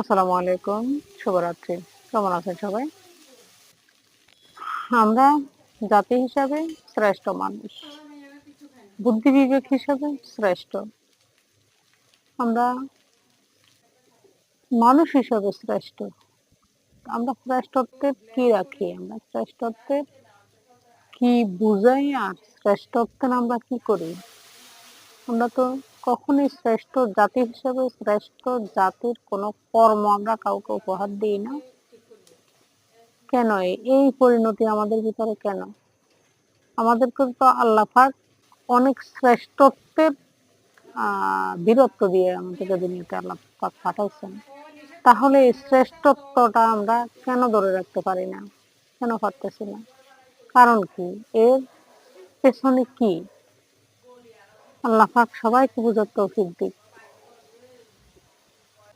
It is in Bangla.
আসসালামু আলাইকুম, শুভরাত্রি। কেমন আছেন সবাই? আমরা জাতি হিসাবে শ্রেষ্ঠ মানুষ। বুদ্ধি বিবেক হিসাবে শ্রেষ্ঠ। আমরা মানুষ হিসাবে শ্রেষ্ঠ। আমরা শ্রেষ্ঠত্বের কি রাখি? আমরা শ্রেষ্ঠত্বের কি বুঝাই আর শ্রেষ্ঠত্বের আমরা কি করি? আমরা তো কখনোই শ্রেষ্ঠ জাতি হিসেবে, শ্রেষ্ঠ জাতির কোনো কর্ম আমরা কাউকে উপহার দিই না। কেন? এই পরিণতি আমাদের ভিতরে কেন? আমাদেরকে তো আল্লাহ অনেক শ্রেষ্ঠত্বের বীরত্ব দিয়ে আমাদেরকে দুনিয়াতে আল্লাহ পাঠাইছেন। তাহলে এই শ্রেষ্ঠত্বটা আমরা কেন ধরে রাখতে পারি না? কেন পারতেছি না? কারণ কি? এর পেছনে কি? আল্লাহ পাক সবাইকে বুঝার তৌফিক দিক।